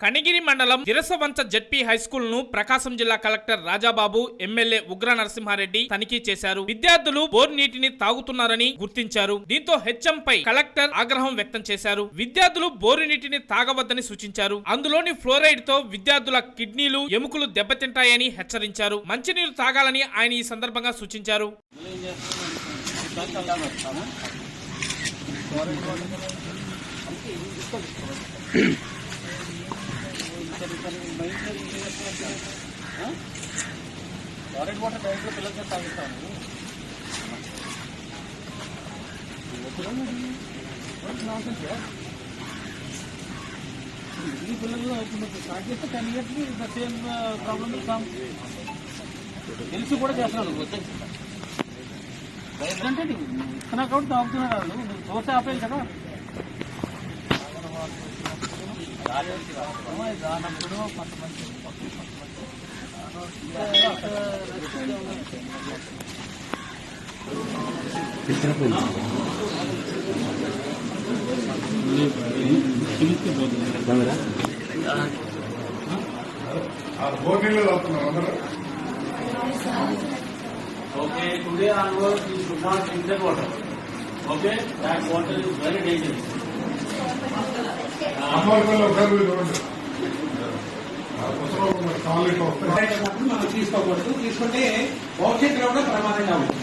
కనిగిరి మండలం దిరసవంచ ZP high స్కూల్ను ప్రకాశం జిల్లా collector Rajababu MLA ఉగ్ర నరసింహారెడ్డి తనిఖీ చేశారు విద్యార్థులు బోర్ నీటిని తాగుతున్నారని గుర్తించారు దీంతో హెచ్ఎం పై కలెక్టర్ ఆగ్రహం వ్యక్తం చేశారు విద్యార్థులు బోరు నీటిని తాగవద్దని సూచించారు అందులోని ఫ్లోరైడ్తో విద్యార్థుల కిడ్నీలు ఎముకలు దెబ్బతింటాయని హెచ్చరించారు మంచినీరు తాగాలని ఆయన ఈ సందర్భంగా సూచించారు టాయిలెట్ వాటర్ డైరెక్ట్ పిల్లలతో తాగిస్తాను ఈ పిల్లలు స్టార్ట్ చేస్తే టెన్ ఇయర్స్కి ద సేమ్ ప్రాబ్లమ్ కమ్ తెలిసి కూడా చేస్తున్నాను వద్దని ఎందుకంటే ఇస్తున్నా కాబట్టి తాగుతున్నారు వాళ్ళు నువ్వు చూస్తే ఆపేయాలి కదా దానప్పుడు కొంతమంది భోగిలో అవుతున్నాం అందరూ Okay, today onwards you should not drink that water. Okay, that water is very dangerous. చూడండి. మనం తీసుకోకూడదు. తీసుకుంటే భవిష్యత్తులో కూడా ప్రమాదం కావచ్చు